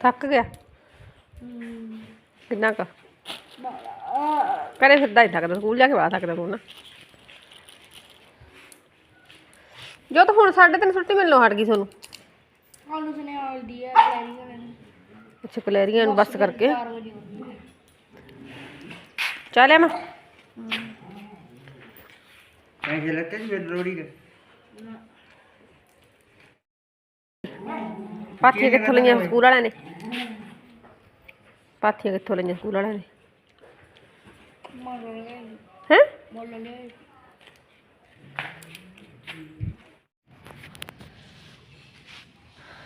ਥੱਕ ਗਿਆ। ਕਿੰਨਾ ਕ? ਕਰੇ ਫਿਰਦਾ ਹੀ ਥੱਕਦਾ ਸਕੂਲ ਜਾ ਕੇ ਬੜਾ ਥੱਕਦਾ ਤੂੰ ਜੋ ਤਾਂ ਹੁਣ 3:30 ਛੁੱਟੀ ਮਿਲਣੋਂ ਹਟ ਗਈ ਤੁਹਾਨੂੰ। ਆਲੂ ਸਨੇ ਆਲਦੀ ਹੈ ਕਲੈਰੀਆਂ ਨੇ। ਅੱਛਾ ਕਲੈਰੀਆਂ ਨੂੰ ਬਸ ਕਰਕੇ। ਚੱਲਿਆ ਮੈਂ ਐਂ ਜੇ ਲੱਤੇ ਜੀ ਲੋੜੀ ਪਾਥੀਆਂ ਕਿੱਥੋਂ ਲਈਆਂ ਸਕੂਲ ਵਾਲਿਆਂ ਨੇ? ਪਾਥੀਆਂ ਕਿੱਥੋਂ ਲਈਆਂ ਸਕੂਲ ਵਾਲਿਆਂ ਨੇ? ਹੈ?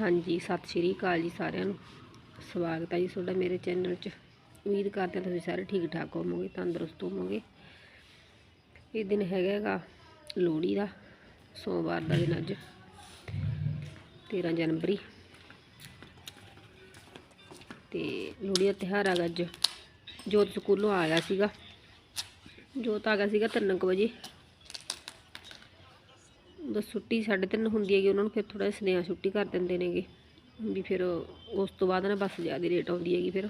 ਹਾਂਜੀ ਸਤਿ ਸ਼੍ਰੀ ਅਕਾਲ ਜੀ ਸਾਰਿਆਂ ਨੂੰ। ਸਵਾਗਤ ਹੈ ਜੀ ਤੁਹਾਡਾ ਮੇਰੇ ਚੈਨਲ 'ਚ। ਉਮੀਦ ਕਰਦੇ ਹਾਂ ਤੁਸੀਂ ਸਾਰੇ ਠੀਕ ਠਾਕ ਹੋਵੋਗੇ ਤੰਦਰੁਸਤ ਹੋਵੋਗੇ। ਇਹ ਦਿਨ ਹੈਗਾ ਹੈਗਾ ਲੋਹੜੀ ਦਾ ਸੋਮਵਾਰ ਦਾ ਦਿਨ ਅੱਜ 13 ਜਨਵਰੀ। ਤੇ ਲੋਹੜੀ ਦਾ ਤਿਉਹਾਰ ਹੈਗਾ ਅੱਜ। ਜੋਤ ਸਕੂਲੋਂ ਆ ਗਿਆ ਸੀਗਾ। ਜੋਤ ਆ ਗਿਆ ਸੀਗਾ ਤਿੰਨ ਕੁ ਵਜੇ। ਉਹਦਾ ਛੁੱਟੀ 3:30 ਹੁੰਦੀ ਹੈਗੀ, ਉਹਨਾਂ ਨੂੰ ਫਿਰ ਥੋੜਾ ਸੁਨੇਹਾ ਛੁੱਟੀ ਕਰ ਦਿੰਦੇ ਨੇਗੇ ਵੀ ਫਿਰ ਉਸ ਤੋਂ ਬਾਅਦ ਨਾ ਬੱਸ ਜ਼ਿਆਦਾ ਲੇਟ ਆਉਂਦੀ ਹੈਗੀ ਫਿਰ।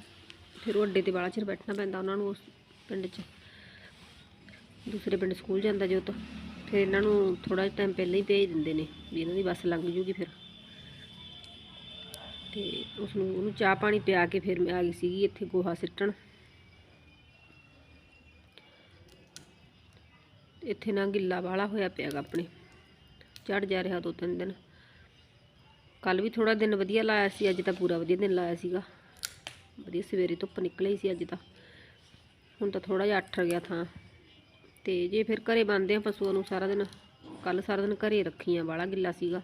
ਫਿਰ ਉਹ ਅੱਡੇ ਤੇ ਬਾਲਾ ਚਿਰ ਬੈਠਣਾ ਪੈਂਦਾ ਉਹਨਾਂ ਨੂੰ ਉਸ ਪਿੰਡ 'ਚ। ਦੂਸਰੇ ਪਿੰਡ ਸਕੂਲ ਜਾਂਦਾ ਜੋਤ। ਫਿਰ ਇਹਨਾਂ ਨੂੰ ਥੋੜਾ ਜਿਹਾ ਟਾਈਮ ਪਹਿਲਾਂ ਹੀ ਭੇਜ ਦਿੰਦੇ ਨੇ ਵੀ ਇਹਨਾਂ ਦੀ ਬੱਸ ਲੰਘ ਜੂਗੀ ਫਿਰ। ਤੇ ਉਸ ਨੂੰ ਉਹਨੂੰ ਚਾਹ ਪਾਣੀ ਪਿਆ ਕੇ ਫਿਰ ਮੈਂ ਆ ਗਈ ਸੀਗੀ ਇੱਥੇ ਗੋਹਾ ਸਿੱਟਣ। ਇੱਥੇ ਨਾ ਗਿੱਲਾ ਵਾਲਾ ਹੋਇਆ ਪਿਆਗਾ ਆਪਣੇ। ਚੜ ਜਾ ਰਿਹਾ ਦੋ ਤਿੰਨ ਦਿਨ। ਕੱਲ ਵੀ ਥੋੜਾ ਦਿਨ ਵਧੀਆ ਲਾਇਆ ਸੀ, ਅੱਜ ਤਾਂ ਪੂਰਾ ਵਧੀਆ ਦਿਨ ਲਾਇਆ ਸੀਗਾ। ਵਧੀਆ ਸਵੇਰੇ ਧੁੱਪ ਨਿਕਲੀ ਸੀ ਅੱਜ ਤਾਂ। ਹੁਣ ਤਾਂ ਥੋੜਾ ਜਿਹਾ ਅੱਠ ਗਿਆ ਥਾਂ। ਤੇ ਜੇ ਫਿਰ ਘਰੇ ਬੰਨਦੇ ਆ ਪਸ਼ੂਆਂ ਨੂੰ ਸਾਰਾ ਦਿਨ, ਕੱਲ ਸਾਰਾ ਦਿਨ ਘਰੇ ਰੱਖੀਆਂ ਵਾਲਾ ਗਿੱਲਾ ਸੀਗਾ।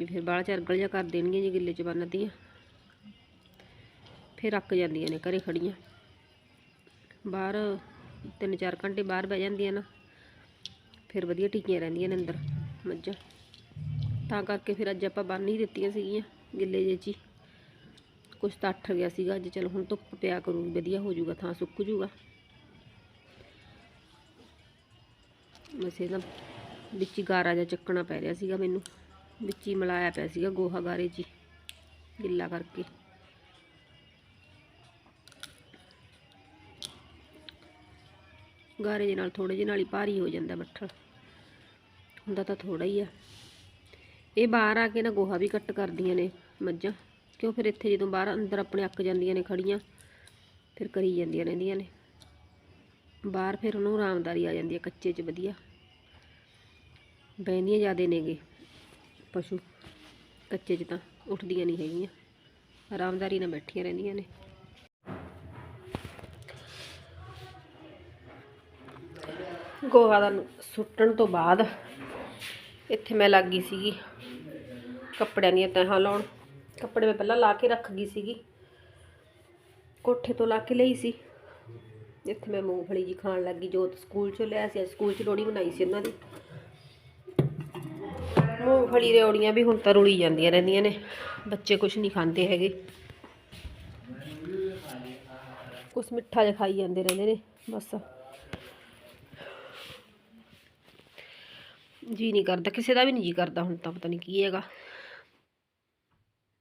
ਵੀ ਫਿਰ ਬਾਲਾ ਚਰਗਲ ਜਿਹਾ ਕਰ ਦੇਣਗੀਆਂ ਜੇ ਗਿੱਲੇ ਚ ਬੰਨਦੀਆਂ ਫਿਰ ਰੱਕ ਜਾਂਦੀਆਂ ਨੇ ਘਰੇ ਖੜੀਆਂ। ਬਾਹਰ ਤਿੰਨ ਚਾਰ ਘੰਟੇ ਬਾਹਰ ਬਹਿ ਜਾਂਦੀਆਂ ਨਾ, ਫਿਰ ਵਧੀਆ ਟਿਕੀਆਂ ਰਹਿੰਦੀਆਂ ਨੇ ਅੰਦਰ ਮੱਝਾਂ। ਤਾਂ ਕਰਕੇ ਫਿਰ ਅੱਜ ਆਪਾਂ ਬੰਨ ਹੀ ਦਿੱਤੀਆਂ ਸੀਗੀਆਂ ਗਿੱਲੇ ਜੇ 'ਚ ਹੀ। ਕੁਛ ਤਾਂ ਅੱਠ ਗਿਆ ਸੀਗਾ, ਅੱਜ ਚਲੋ ਹੁਣ ਧੁੱਪ ਪਿਆ ਕਰੂਗੀ ਵਧੀਆ ਹੋ ਜਾਊਗਾ, ਥਾਂ ਸੁੱਕ ਜਾਊਗਾ। ਵੈਸੇ ਤਾਂ ਵਿੱਚ ਹੀ ਗਾਰਾ ਜਿਹਾ ਚੱਕਣਾ ਪੈ ਰਿਹਾ ਸੀਗਾ ਮੈਨੂੰ। ਵਿੱਚ ਹੀ ਮਿਲਾਇਆ ਪਿਆ ਸੀਗਾ ਗੋਹਾ ਗਾਰੇ 'ਚ ਹੀ, ਗਿੱਲਾ ਕਰਕੇ। ਗਾਰੇ ਦੇ ਨਾਲ ਥੋੜੇ ਜਿਹੇ ਨਾਲ ਹੀ ਭਾਰੀ ਹੋ ਜਾਂਦਾ ਬੱਠਲ ਹੁੰਦਾ ਤਾਂ ਥੋੜਾ ਹੀ ਆ। ਇਹ ਬਾਹਰ ਆ ਕੇ ਨਾ ਗੋਹਾ ਵੀ ਕੱਟ ਕਰਦੀਆਂ ਨੇ ਮੱਝਾਂ ਕਿਉਂ ਫਿਰ ਇੱਥੇ ਜਦੋਂ ਬਾਹਰ ਅੰਦਰ ਆਪਣੇ ਅੱਕ ਜਾਂਦੀਆਂ ਨੇ ਖੜੀਆਂ ਫਿਰ ਕਰੀ ਜਾਂਦੀਆਂ ਰਹਿੰਦੀਆਂ ਨੇ। ਬਾਹਰ ਫਿਰ ਉਹਨੂੰ ਆਰਾਮਦਾਰੀ ਆ ਜਾਂਦੀ ਹੈ ਕੱਚੇ 'ਚ ਵਧੀਆ। ਬਹਿੰਦੀਆਂ ਜ਼ਿਆਦੇ ਨੇਗੇ। ਪਸ਼ੂ ਕੱਚੇ 'ਚ ਤਾਂ ਉੱਠਦੀਆਂ ਨਹੀਂ ਹੈਗੀਆਂ। ਆਰਾਮਦਾਰੀ ਨਾਲ ਬੈਠੀਆਂ ਰਹਿੰਦੀਆਂ ਨੇ। ਗੋਹਾ ਦਾ ਸੁੱਟਣ ਤੋਂ ਬਾਅਦ ਇੱਥੇ ਮੈਂ ਲੱਗ ਗਈ ਸੀਗੀ ਕੱਪੜਿਆਂ ਦੀਆਂ ਤਹਾਂ ਲਾਉਣ। ਕੱਪੜੇ ਮੈਂ ਪਹਿਲਾਂ ਲਾ ਕੇ ਰੱਖ ਗਈ ਸੀਗੀ। ਕੋਠੇ ਤੋਂ ਲਾ ਕੇ ਲਈ ਸੀ। ਇੱਥੇ ਮੈਂ ਮੂੰਗਫਲੀ ਜੀ ਖਾਣ ਲੱਗੀ ਜੋਤ ਸਕੂਲ ਚੋਂ ਲਿਆ ਸੀ। ਅੱਜ ਸਕੂਲ 'ਚ ਲੋੜੀ ਬਣਾਈ ਸੀ ਉਹਨਾਂ ਦੀ। ਮੂੰਗਫਲੀ ਦੇ ਔੜੀਆਂ ਵੀ ਹੁਣ ਤਾਂ ਰੁਲੀ ਜਾਂਦੀਆਂ ਰਹਿੰਦੀਆਂ ਨੇ। ਬੱਚੇ ਕੁਝ ਨਹੀਂ ਖਾਂਦੇ ਹੈਗੇ। ਕੁਛ ਮਿੱਠਾ ਜਿਹਾ ਖਾਈ ਜਾਂਦੇ ਰਹਿੰਦੇ ਨੇ, ਬਸ। ਜੀ ਨਹੀਂ ਕਰਦਾ, ਕਿਸੇ ਦਾ ਵੀ ਨਹੀਂ ਜੀ ਕਰਦਾ ਹੁਣ ਤਾਂ, ਪਤਾ ਨਹੀਂ ਕੀ ਹੈਗਾ।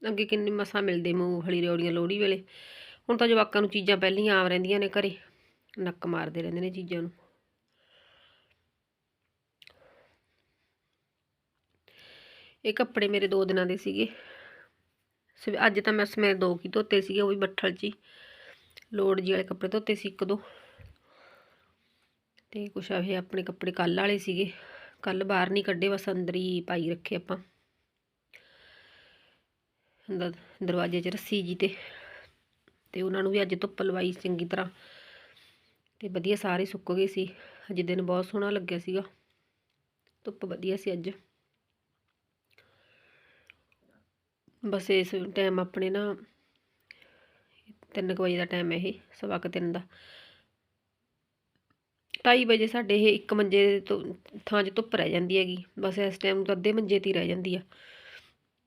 ਅੱਗੇ ਕਿੰਨੇ ਮਸਾਂ ਮਿਲਦੇ ਮੂੰਗਫਲੀ ਰਿਓੜੀਆਂ ਲੋਹੜੀ ਵੇਲੇ। ਹੁਣ ਤਾਂ ਜਵਾਕਾਂ ਨੂੰ ਚੀਜ਼ਾਂ ਪਹਿਲੀਆਂ ਆਮ ਰਹਿੰਦੀਆਂ ਨੇ ਘਰੇ। ਨੱਕ ਮਾਰਦੇ ਰਹਿੰਦੇ ਨੇ ਚੀਜ਼ਾਂ ਨੂੰ। ਇਹ ਕੱਪੜੇ ਮੇਰੇ ਦੋ ਦਿਨਾਂ ਦੇ ਸੀਗੇ। ਸਵੇ- ਅੱਜ ਤਾਂ ਮੈਂ ਸਮੇਂ ਦੋ ਕੀ ਧੋਤੇ ਸੀਗੇ, ਉਹ ਵੀ ਬੱਠਲ 'ਚ ਹੀ। ਲੋੜ ਜੀ ਵਾਲੇ ਕੱਪੜੇ ਧੋਤੇ ਸੀ ਇੱਕ ਦੋ। ਤੇ ਕੁਛ ਇਹ ਆਪਣੇ ਕੱਪੜੇ ਕੱਲ੍ਹ ਵਾਲੇ ਸੀਗੇ। ਕੱਲ ਬਾਹਰ ਨਹੀਂ ਕੱਢੇ, ਬਸ ਅੰਦਰ ਹੀ ਪਾਈ ਰੱਖੇ ਆਪਾਂ। ਅੰਦਰ, ਦਰਵਾਜ਼ੇ 'ਚ ਰੱਸੀ ਜੀ ਤੇ। ਤੇ ਉਹਨਾਂ ਨੂੰ ਵੀ ਅੱਜ ਧੁੱਪ ਲਵਾਈ ਚੰਗੀ ਤਰ੍ਹਾਂ। ਤੇ ਵਧੀਆ ਸਾਰੇ ਸੁੱਕ ਗਏ ਸੀ। ਅੱਜ ਦਿਨ ਬਹੁਤ ਸੋਹਣਾ ਲੱਗਿਆ ਸੀਗਾ। ਧੁੱਪ ਵਧੀਆ ਸੀ ਅੱਜ। ਬਸ ਇਸ ਟਾਈਮ ਆਪਣੇ ਨਾ ਤਿੰਨ ਕੁ ਵਜੇ ਦਾ ਟਾਈਮ ਹੈ ਇਹ, ਸਵਾ ਕੁ ਤਿੰਨ ਦਾ। ਢਾਈ ਵਜੇ ਸਾਡੇ ਇਹ ਇੱਕ ਮੰਜੇ ਤੋਂ, ਥਾਂ 'ਚ ਧੁੱਪ ਰਹਿ ਜਾਂਦੀ ਹੈਗੀ। ਬਸ ਇਸ ਟਾਈਮ ਤਾਂ ਅੱਧੇ ਮੰਜੇ 'ਤੇ ਰਹਿ ਜਾਂਦੀ ਆ।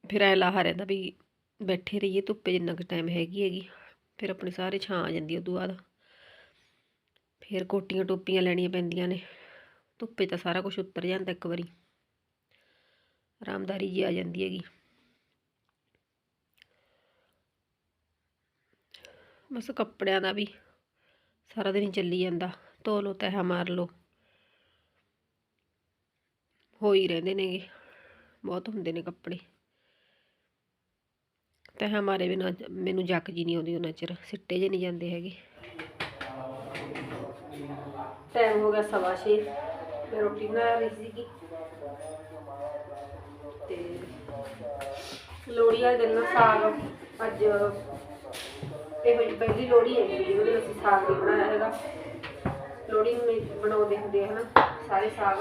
ਫਿਰ ਐ ਲਾਹਾ ਰਹਿੰਦਾ ਵੀ ਬੈਠੇ ਰਹੀਏ, ਧੁੱਪੇ ਜਿੰਨਾ ਕੁ ਟਾਈਮ ਹੈਗੀ ਹੈਗੀ। ਫਿਰ ਆਪਣੇ ਸਾਰੇ ਛਾਂ ਆ ਜਾਂਦੀ ਉਦੋਂ ਬਾਅਦ। ਫਿਰ ਕੋਟੀਆਂ ਟੋਪੀਆਂ ਲੈਣੀਆਂ ਪੈਂਦੀਆਂ ਨੇ। ਧੁੱਪੇ ਤਾਂ ਸਾਰਾ ਕੁਝ ਉਤਰ ਜਾਂਦਾ ਇੱਕ ਵਾਰੀ। ਆਰਾਮਦਾਰੀ ਜੀ ਆ ਜਾਂਦੀ ਹੈਗੀ। ਬਸ ਕੱਪੜਿਆਂ ਦਾ ਵੀ। ਸਾਰਾ ਦਿਨ ਚੱਲੀ ਜਾਂਦਾ। ਧੋ ਲਓ, ਤਹਿ ਮਾਰ ਲਓ। ਹੋ ਹੀ ਰਹਿੰਦੇ ਨੇਗੇ। ਬਹੁਤ ਹੁੰਦੇ ਨੇ ਕੱਪੜੇ। ਤਹਿ ਮਾਰੇ ਬਿਨਾਂ ਮੈਨੂੰ ਜੱਕ ਜੀ ਨਹੀਂ ਆਉਂਦੀ ਉਹਨਾਂ ਚਿਰ। ਸਿੱਟੇ ਜੇ ਨਹੀਂ ਜਾਂਦੇ ਹੈਗੇ। ਟਾਈਮ ਹੋ ਗਿਆ ਸਵਾ ਛੇ। ਮੈਂ ਰੋਟੀ ਬਣਾ ਰਹੀ ਸੀਗੀ। ਤੇ ਲੋਹੜੀ ਵਾਲੇ ਦਿਨ ਨਾ ਸਾਗ, ਅੱਜ ਇਹੋ ਪਹਿਲੀ ਲੋਹੜੀ ਹੈ ਜਿਹੜੀ ਉਹਦੇ ਵਿੱਚ ਸਾਗ ਨਹੀਂ ਬਣਾਇਆ ਹੈਗਾ। ਲੋਹੜੀ ਬਣਾਉਂਦੇ ਹੁੰਦੇ ਹਨਾ, ਸਾਰੇ ਸਾਗ।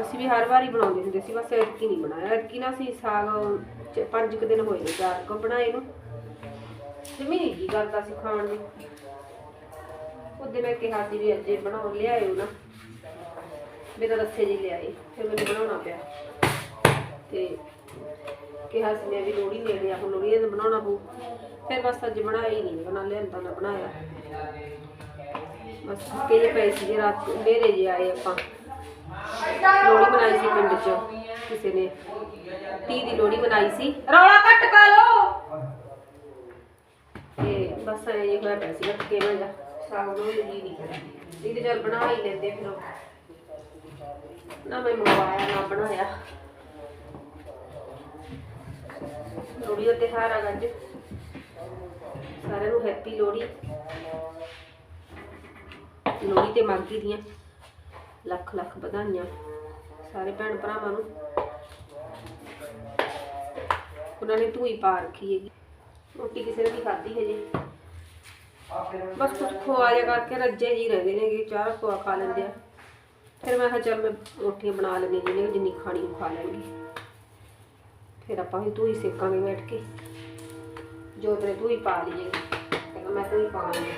ਅਸੀਂ ਵੀ ਹਰ ਵਾਰੀ ਬਣਾਉਂਦੇ ਹੁੰਦੇ ਸੀ, ਬਸ ਐਤਕੀ ਨਹੀਂ ਬਣਾਇਆ। ਐਤਕੀ ਨਾ ਅਸੀਂ ਸਾਗ ਪੰਜ ਕੁ ਦਿਨ ਹੋਏ ਨੇ ਚਾਰ ਕੁ ਬਣਾਏ ਨੂੰ। ਜਮੀ ਨਹੀਂ ਜੀ ਕਰਦਾ ਸੀ ਖਾਣ ਨੂੰ? ਉਹਦੇ ਮੈਂ ਕਿਹਾ ਸੀ ਵੀ ਅੱਜ ਇਹ ਲਿਆਇਓ ਨਾ। ਮੇਰਾ ਰੱਸੇ ਜੀ ਲਿਆਏ, ਫਿਰ ਮੈਨੂੰ ਬਣਾਉਣਾ ਪਿਆ। ਤੇ ਕਿਹਾ ਸੀ ਮੈਂ ਵੀ ਲੋਹੜੀ ਨੇੜੇ ਆ ਹੁਣ ਲੋਹੜੀ ਦਾ ਬਣਾਉਣਾ ਪਊ। ਫਿਰ ਬਸ ਅੱਜ ਬਣਾਇਆ ਹੀ ਨਹੀਂ, ਬਣਾ ਲਿਆਂਦਾ ਨਾ ਬਣਾਇਆ। ਬਸ ਕਿ ਪਏ ਸੀ ਰਾਤ ਹਨੇਰੇ ਜੇ ਆਏ ਆਪਾਂ। ਲੋਹੜੀ ਬਣਾਈ ਸੀ ਪਿੰਡ 'ਚ ਕਿਸੇ ਨੇ। ਤੀ ਦੀ ਲੋਹੜੀ ਬਣਾਈ ਸੀ। ਰੌਲਾ ਘੱਟ ਪਾ ਲੋ ਤੇ ਬਸ ਐ ਇਹ ਹੋਇਆ ਪਿਆ ਸੀ ਰੱਖੇ ਨਾ ਜਾ ਸਾਗ ਨੂੰ। ਜੀ ਨਹੀਂ ਕਰਿਆ ਨਹੀਂ ਚੱਲ ਬਣਾ ਹੀ ਲੈਂਦੇ ਫਿਰ ਨਾ ਮੈਂ ਮੰਗਵਾਇਆ, ਨਾ ਬਣਾਇਆ। ਲੋਹੜੀ ਦਾ ਤਿਉਹਾਰ ਆ ਅੱਜ। ਸਾਰਿਆਂ ਨੂੰ ਹੈਪੀ ਲੋਹੜੀ। ਲੋਹੜੀ ਤੇ ਮਾਘੀ ਦੀਆਂ ਲੱਖ ਲੱਖ ਵਧਾਈਆਂ ਸਾਰੇ ਭੈਣ ਭਰਾਵਾਂ ਨੂੰ। ਉਹਨਾਂ ਨੇ ਧੂਈ ਪਾ ਰੱਖੀ ਹੈਗੀ। ਰੋਟੀ ਕਿਸੇ ਨੇ ਨਹੀਂ ਖਾਧੀ ਹਜੇ। ਬਸ ਕੁਝ ਖਵਾ ਲਿਆ ਕਰਕੇ ਰੱਜੇ ਜੀ ਰਹਿੰਦੇ ਨੇਗੇ, ਚਾਹ ਖਵਾ ਖਾ ਲੈਂਦੇ ਆ। ਫਿਰ ਮੈਂ ਕਿਹਾ ਚੱਲ ਮੈਂ ਰੋਟੀਆਂ ਬਣਾ ਲੈਂਦੀ ਜਿਹਨੇ ਜਿੰਨੀ ਖਾਣੀ ਉਹ ਖਾ ਲੈਣਗੇ। ਫਿਰ ਆਪਾਂ ਵੀ ਧੂਈ ਸੇਕਾਂਗੇ ਬੈਠ ਕੇ। ਜੋ ਤੇਰੇ ਧੂਈ ਪਾ ਲਈਏ। ਕਹਿੰਦਾ ਮੈਂ ਧੂਈ ਪਾ ਲਈ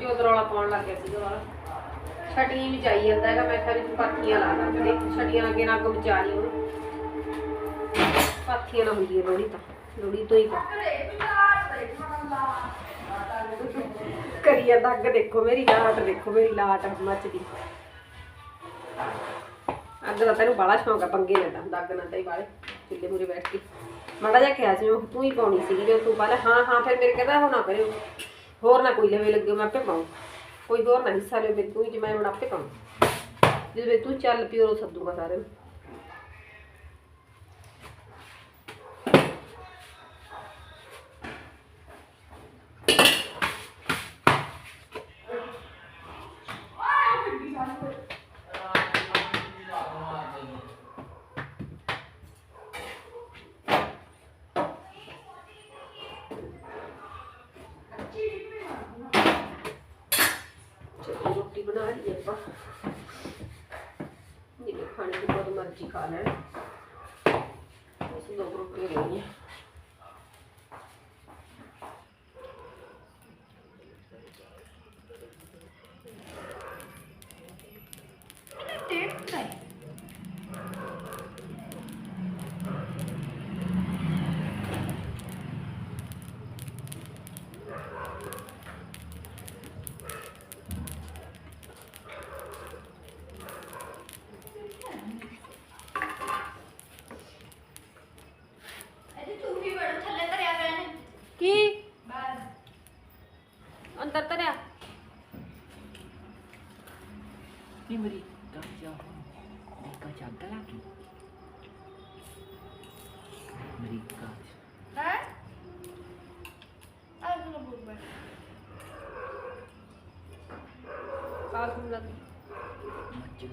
ਜੋ ਦਰੌਲਾ ਪਾਉਣ ਲੱਗ ਗਿਆ ਸੀ ਵਾਲਾ ਛਟੀਆਂ ਵੀ ਚਾਈ ਜਾਂਦਾ ਹੈਗਾ, ਮੈਂ ਕਿਹਾ ਵੀ ਤੂੰ ਪਾਥੀਆਂ ਲਾ ਲਾ। ਤੇ ਛਟੀਆਂ ਅੱਗੇ ਨਾ ਅੱਗ ਬਚਾ ਲਈ ਉਹਨੂੰ। ਪਾਥੀਆਂ ਨਾ ਹੁੰਦੀ ਹੈ ਲੋਹੜੀ ਤਾਂ। ਲੋਹੜੀ ਤੋਂ ਹੀ ਪਾ। ਕਰੀ ਜਾਂਦਾ ਅੱਗ ਦੇਖੋ ਮੇਰੀ, ਲਾਟ ਦੇਖੋ ਮੇਰੀ, ਲਾਟ ਮੱਚਦੀ। ਅੱਗ ਦਾ ਤੈਨੂੰ ਬੜਾ ਸ਼ੌਂਕ ਆ, ਪੰਗੇ ਲੈਂਦਾ ਹੁੰਦਾ ਅੱਗ ਨਾਲ ਤਾਂ ਬਾਲੇ ਚੁੱਲ੍ਹੇ ਮੂਰੇ ਬੈਠ ਕੇ। ਮਾੜਾ ਜਿਹਾ ਕਿਹਾ ਸੀ ਮੈਂ ਤੂੰ ਹੀ ਪਾਉਣੀ ਸੀਗੀ ਜੇ ਤੂੰ ਪਹਿਲਾਂ ਹਾਂ ਹਾਂ, ਫਿਰ ਮੇਰੇ ਕਹਿੰਦਾ ਹੋ ਨਾ ਕਰਿਓ। ਹੋਰ ਨਾ ਕੋਈ ਲਵੇ ਲੱਗੇ, ਮੈਂ ਆਪੇ ਪਾਉਂ। ਕੋਈ ਹੋਰ ਨਾ ਹਿੱਸਾ ਲਵੇ, ਤੂੰ ਹੀ ਜੇ ਮੈਂ ਹੁਣ ਆਪੇ ਪਾਉਂ। ਜਦੋਂ ਤੂੰ ਚੱਲ ਪਿਓ, ਸੱਦੂਗਾ ਸਾਰਿਆਂ ਨੂੰ ਚਲੋ ਰੋਟੀ ਬਣਾ ਲਈਏ ਆਪਾਂ ਜਿਹਨੇ ਖਾਣੇ ਦੀ ਬਹੁਤ ਮਰਜ਼ੀ ਖਾ ਲੈਣ ਅਸੀਂ ਦੋ ਰੋਟੀਆਂ ਲੈਣੀਆਂ ਟੇਪ ਹੈ ਅਜੇ ਤੂੰ ਵੀ ਬੜਾ ਥੱਲੇ ਧਰਿਆ ਪਿਆ ਨੇ ਕੀ ਬਾਹਰ ਅੰਦਰ ਤਰਿਆ ਨਹੀਂ ਮੇਰੀ ਕਾਚਾ ਮੇਰੀ ਕਾਚਾ ਅੱਗ ਲੱਗੀ ਮੇਰੀ ਕਾਚ ਹੈ? ਆ ਤੂੰ ਬੋਲ ਬੈ ਕਾਲ ਨੂੰ ਲੱਗ ਮੱਚ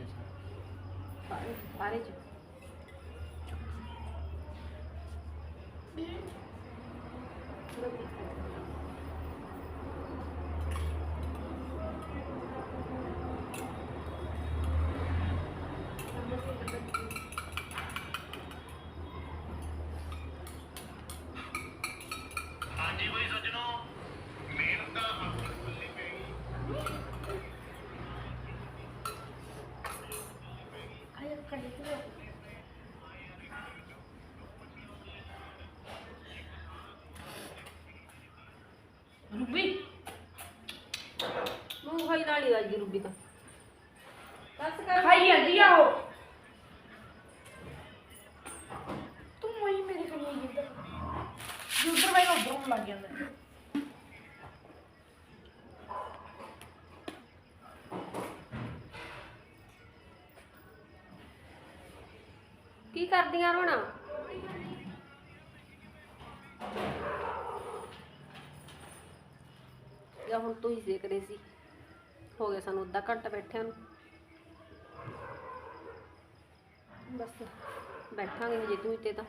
ਆਈ ਹੈ ਤਾਂ। ਬਸ ਕਰ। ਖਾਈ ਜਾਂਦੀ ਆ ਉਹ। ਤੂੰ ਮੋਈ ਮੇਰੇ ਕੋਲ ਨਹੀਂ ਜਿੱਦ ਜੂਦਰ ਬਾਈ ਉਧਰ ਨੂੰ ਲੱਗ ਜਾਂਦਾ। ਕੀ ਕਰਦੀਆਂ ਰੋਣਾ? ਜਾਂ ਹੁਣ ਤੂੰ ਹੀ ਸੇਕ ਰਹੀ ਸੀ। ਹੋ ਗਿਆ ਸਾਨੂੰ ਅੱਧਾ ਘੰਟਾ ਬੈਠਿਆਂ ਨੂੰ। ਬਸ ਬੈਠਾਂਗੇ ਹਜੇ ਤੂੰ ਤੇ ਤਾਂ।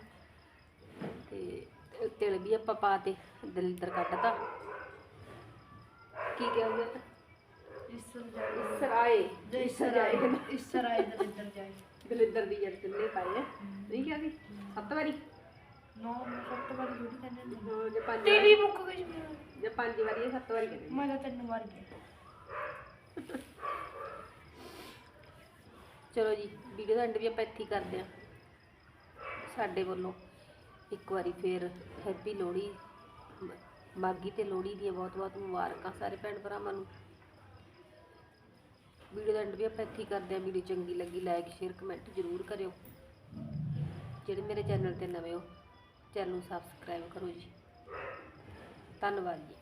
ਤੇ ਤਿਲ ਵੀ ਆਪਾਂ ਪਾ ਤੇ ਦਲਿੱਦਰ ਕੱਢਤਾ ਕੀ ਕਿਹਾ ਗਿਆ ਇਸਰਾਏ ਇਸਰਾਏ ਇਸ ਤਰ੍ਹਾਂ ਇਹਦੇ ਅੰਦਰ ਜਾਏ ਦਲਿੱਦਰ ਦੀ ਜੜ ਤਿੰਨੇ ਪਾਏ ਆ। ਨਹੀਂ ਕਿਹਾ ਸੀ ਸੱਤ ਵਾਰੀ। ਨੋ ਸੱਤ ਵਾਰੀ ਜੁੜੀ ਕਹਿੰਦੇ ਨੇ। ਜੇ ਪੰਜ ਮੁੱਕ ਗਈ ਮੇਰਾ ਜੇ ਪੰਜ ਵਾਰੀ ਸੱਤ ਵਾਰੀ ਕਹਿੰਦੇ ਮੈਂ ਤਾਂ ਤਿੰਨ ਵਾਰ ਗਿਆ ਚਲੋ ਜੀ, ਵੀਡੀਓ ਦਾ ਐਂਡ ਵੀ ਆਪਾਂ ਇੱਥੇ ਹੀ ਕਰਦੇ ਹਾਂ। ਸਾਡੇ ਵੱਲੋਂ ਇੱਕ ਵਾਰੀ ਫੇਰ ਹੈਪੀ ਲੋਹੜੀ, ਮ- ਮਾਘੀ ਤੇ ਲੋਹੜੀ ਦੀਆਂ ਬਹੁਤ ਬਹੁਤ ਮੁਬਾਰਕਾਂ ਸਾਰੇ ਭੈਣ ਭਰਾਵਾਂ ਨੂੰ। ਵੀਡੀਓ ਦਾ ਐਂਡ ਵੀ ਆਪਾਂ ਇੱਥੇ ਹੀ ਕਰਦੇ ਹਾਂ। ਵੀਡੀਓ ਚੰਗੀ ਲੱਗੀ ਲਾਈਕ ਸ਼ੇਅਰ ਕਮੈਂਟ ਜ਼ਰੂਰ ਕਰਿਓ। ਜਿਹੜੇ ਮੇਰੇ ਚੈਨਲ ਤੇ ਨਵੇਂ ਹੋ, ਚੈਨਲ ਨੂੰ ਸਬਸਕ੍ਰਾਈਬ ਕਰੋ ਜੀ। ਧੰਨਵਾਦ ਜੀ।